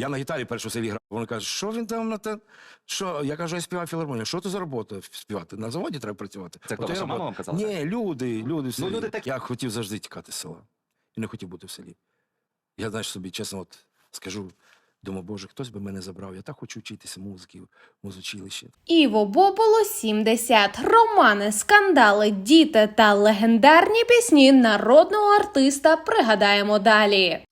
Я на гітарі першу селі грав. Вони кажуть, що він там на те. Що? Я кажу, я співаю філармонію. Що це за робота співати? На заводі треба працювати. Це хто, я ваша мама вам казала? Ні, люди, люди в селі. люди такі. Я хотів завжди тікати з села. І не хотів бути в селі. Я, знаєш, собі чесно, от скажу, думаю, Боже, хтось би мене забрав. Я так хочу вчитися музики, в музучилищі. Іво Боболо 70. Романи, скандали, діти та легендарні пісні народного артиста пригадаємо далі.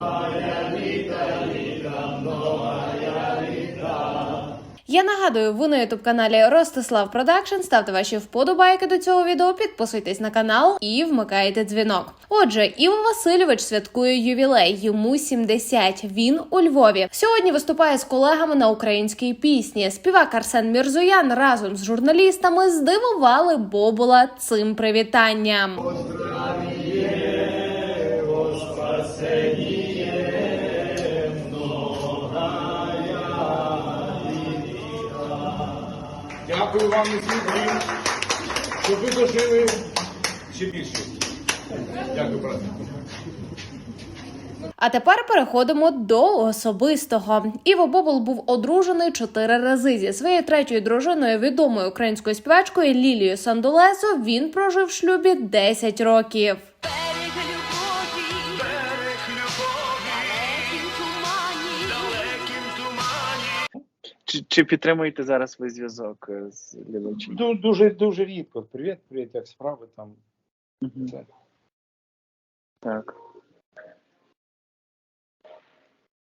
Я нагадую, ви на ютуб каналі Ростислав Продакшн. Ставте ваші вподобайки до цього відео, підписуйтесь на канал і вмикайте дзвінок. Отже, Іво Васильович святкує ювілей. Йому 70. Він у Львові. Сьогодні виступає з колегами на українській пісні. Співак Арсен Мірзоян разом з журналістами здивували Бобола цим привітанням. Дякую вам усім, щоб ви дожили ще більше. Дякую, брате. А тепер переходимо до особистого. Іво Бобол був одружений чотири рази зі своєю третьою дружиною, відомою українською співачкою Лілією Сандолесо. Він прожив в шлюбі 10 років. Чи, чи підтримуєте зараз ви зв'язок е, з глядачем? Ду- Дуже дуже рідко. Привіт, привіт, як справи там. Мгм. Це. Так.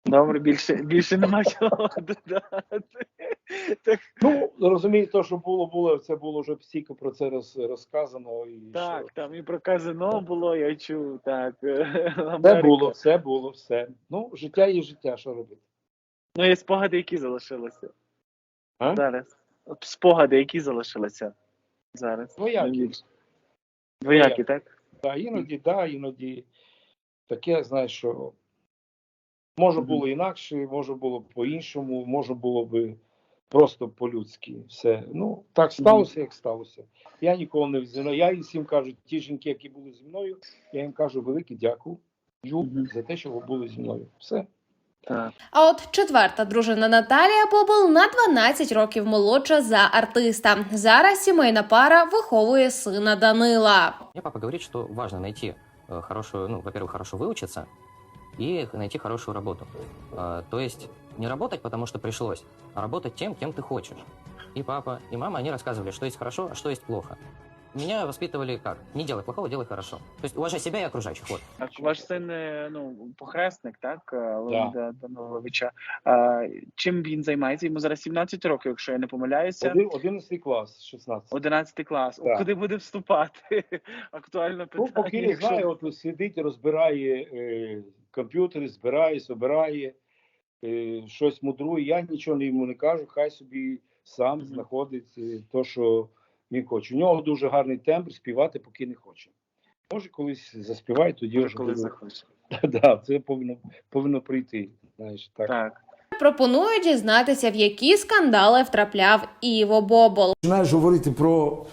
Добре, більше, більше нема чого додати. Так, Ну, розумієте, то, що було, було, це було вже стільки про це роз, розказано. І так, що... там і про казино було, я чув, так. Все Америка. було, все було, все. Ну, життя є життя, що робити. Ну, є спогади, які залишилися. А? Зараз. От Спогади, які залишилися зараз. Двоякі. Двоякі, так? Так, іноді, да, іноді таке, знаєш, що може було інакше, може було по-іншому, може було би просто по-людськи. Все. Ну, так сталося, як сталося. Я ніколи не взяла. Я і всім кажу, ті жінки, які були зі мною, я їм кажу велике дякую за те, що ви були зі мною. Все. Так. А от четверта дружина Наталія Бобол на 12 років молодша за артиста. Зараз сімейна пара виховує сина Данила. Мне папа говорит, что важно найти э, хорошую, ну, во-первых, хорошо выучиться и найти хорошую работу. Э, То есть не работать, потому что пришлось, а работать тем, кем ты хочешь. И папа, и мама, они рассказывали, что есть хорошо, а что есть плохо. Меня воспитывали как? Не делай плохого, делай хорошо. То есть уважай себя и окружающих. Вот. А ваш син, е, ну, похресник, так, е, Леоніда Даниловича. А, чим він займається? Йому зараз 17 років, якщо я не помиляюся. Один, 11 клас, 16. 11 клас. Так. Куди буде вступати? Актуальне питання. Ну, поки не якщо- знаю, от сидить, розбирає е, комп'ютери, збирає, собирає, е, щось мудрує. Я нічого йому не кажу, хай собі сам знаходить е, то, що він хоче. У нього дуже гарний тембр, співати поки не хоче. Може, колись заспіває, тоді вже коли захоче. Да, це повинно, повинно прийти. Знаєш, так. Так. Пропоную дізнатися, в які скандали втрапляв Іво Бобол. Починаєш говорити про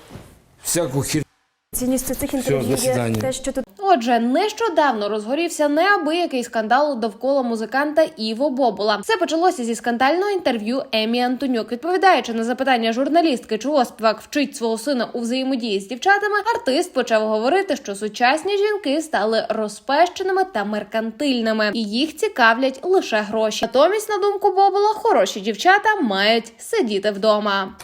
всяку хір... Цінністю цих інтерв'ю є свидання. те, що тут Отже, нещодавно розгорівся неабиякий скандал довкола музиканта Іво Бобола. Все почалося зі скандального інтерв'ю Емі Антонюк. Відповідаючи на запитання журналістки, чого співак вчить свого сина у взаємодії з дівчатами, артист почав говорити, що сучасні жінки стали розпещеними та меркантильними, і їх цікавлять лише гроші. Натомість, на думку Бобола, хороші дівчата мають сидіти вдома.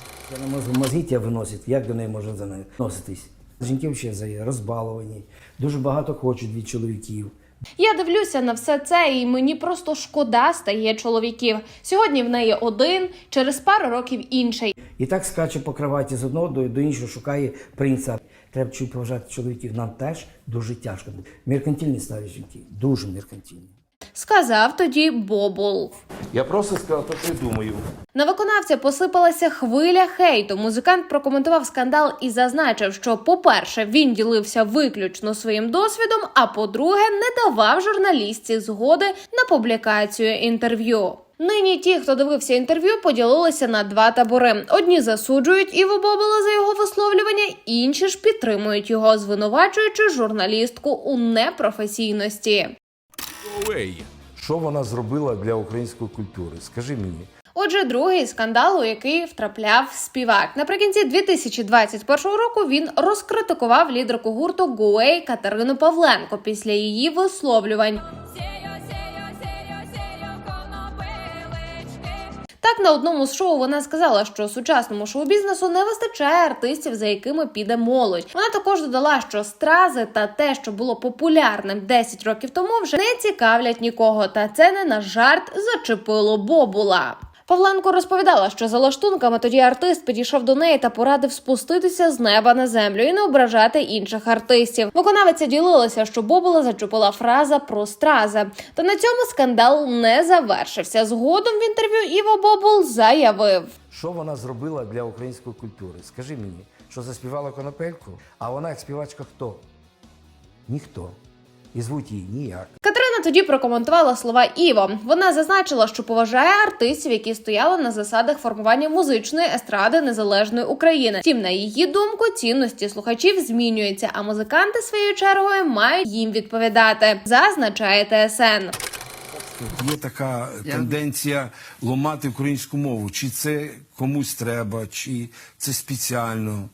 Мозги тебе виносить, як до неї можна за нею носитись? Жінки взагалі розбаловані, дуже багато хочуть від чоловіків. Я дивлюся на все це, і мені просто шкода стає чоловіків. Сьогодні в неї один, через пару років інший. І так скаче по кроваті з одного до, до іншого, шукає принца. Треба чуть поважати чоловіків. Нам теж дуже тяжко. Меркантильні старі жінки, дуже меркантильні. Сказав тоді Бобул. Я просто сказав те, що я думаю. На виконавця посипалася хвиля хейту. Музикант прокоментував скандал і зазначив, що, по-перше, він ділився виключно своїм досвідом, а по-друге, не давав журналістці згоди на публікацію інтерв'ю. Нині ті, хто дивився інтерв'ю, поділилися на два табори. Одні засуджують Іво Бобола за його висловлювання, інші ж підтримують його, звинувачуючи журналістку у непрофесійності. Huawei. Що вона зробила для української культури? Скажи мені. Отже, другий скандал, у який втрапляв співак. Наприкінці 2021 року він розкритикував лідерку гурту Гуей Катерину Павленко після її висловлювань. Так, на одному з шоу вона сказала, що сучасному шоу-бізнесу не вистачає артистів, за якими піде молодь. Вона також додала, що стрази та те, що було популярним 10 років тому, вже не цікавлять нікого. Та це не на жарт зачепило Бобула. Павленко розповідала, що за лаштунками тоді артист підійшов до неї та порадив спуститися з неба на землю і не ображати інших артистів. Виконавиця ділилася, що Бобула зачепила фраза про стрази. Та на цьому скандал не завершився. Згодом в інтерв'ю Іво Бобул заявив. Що вона зробила для української культури? Скажи мені, що заспівала конопельку? А вона як співачка хто? Ніхто. І звуть її ніяк. Тоді прокоментувала слова Іво. Вона зазначила, що поважає артистів, які стояли на засадах формування музичної естради незалежної України. Втім, на її думку, цінності слухачів змінюються, а музиканти своєю чергою мають їм відповідати. Зазначає ТСН. Є така тенденція ламати українську мову. Чи це комусь треба, чи це спеціально.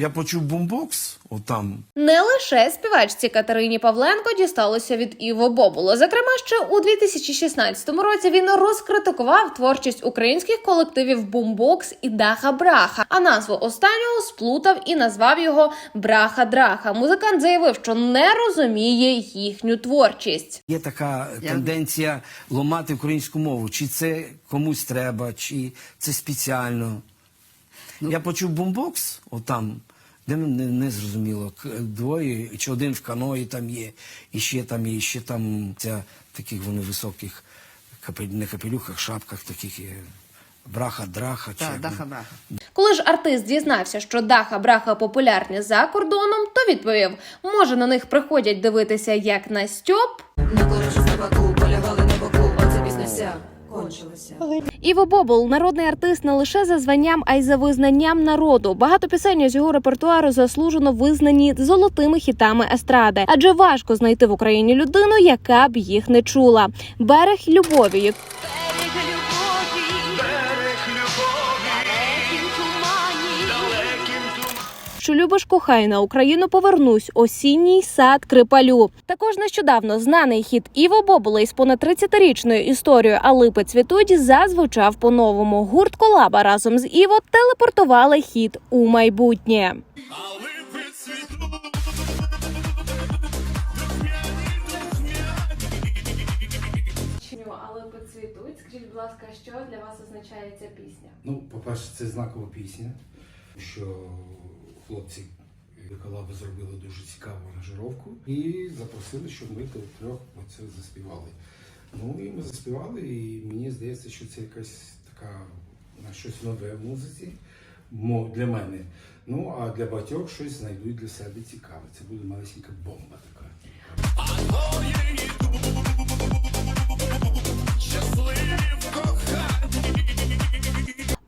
Я почув бумбокс отам. Не лише співачці Катерині Павленко дісталося від Іво Бобула. Зокрема, ще у 2016 році він розкритикував творчість українських колективів Бумбокс і Даха Браха. А назву останнього сплутав і назвав його Браха Драха. Музикант заявив, що не розуміє їхню творчість. Є така тенденція ламати українську мову. Чи це комусь треба, чи це спеціально. Я почув бумбокс отам, де не, не зрозуміло. Двоє, чи один в каної там є, і ще там є, і ще там ця таких вони високих капель, не капелюхах, шапках таких є. Браха, драха. чи як вони. Коли ж артист дізнався, що Даха Браха популярні за кордоном, то відповів: може на них приходять дивитися як на стьоп. На полягали вся кончилася. Іво Бобол народний артист не лише за званням, а й за визнанням народу. Багато пісень з його репертуару заслужено визнані золотими хітами естради, адже важко знайти в Україні людину, яка б їх не чула. Берег любові, що любиш кохай на Україну повернусь. Осінній сад Крипалю. Також нещодавно знаний хіт Іво Бобула із понад 30-річною історією А липи цвітуть зазвучав по-новому. Гурт Колаба разом з Іво телепортували хіт у майбутнє. Але поцвітуть. Скажіть, будь ласка, що для вас означає ця пісня? Ну, по-перше, це знакова пісня, що хлопці колаби зробили дуже цікаву аранжировку і запросили, щоб ми тут трьох оце заспівали. Ну і ми заспівали, і мені здається, що це якась така на щось нове в музиці для мене. Ну а для багатьох щось знайдуть для себе цікаве. Це буде малесенька бомба така.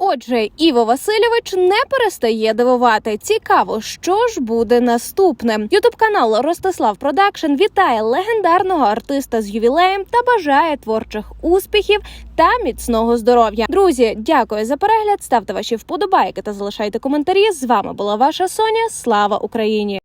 Отже, Іво Васильович не перестає дивувати. Цікаво, що ж буде наступним. Ютуб канал Ростислав Продакшн вітає легендарного артиста з ювілеєм та бажає творчих успіхів та міцного здоров'я. Друзі, дякую за перегляд. Ставте ваші вподобайки та залишайте коментарі. З вами була ваша Соня. Слава Україні!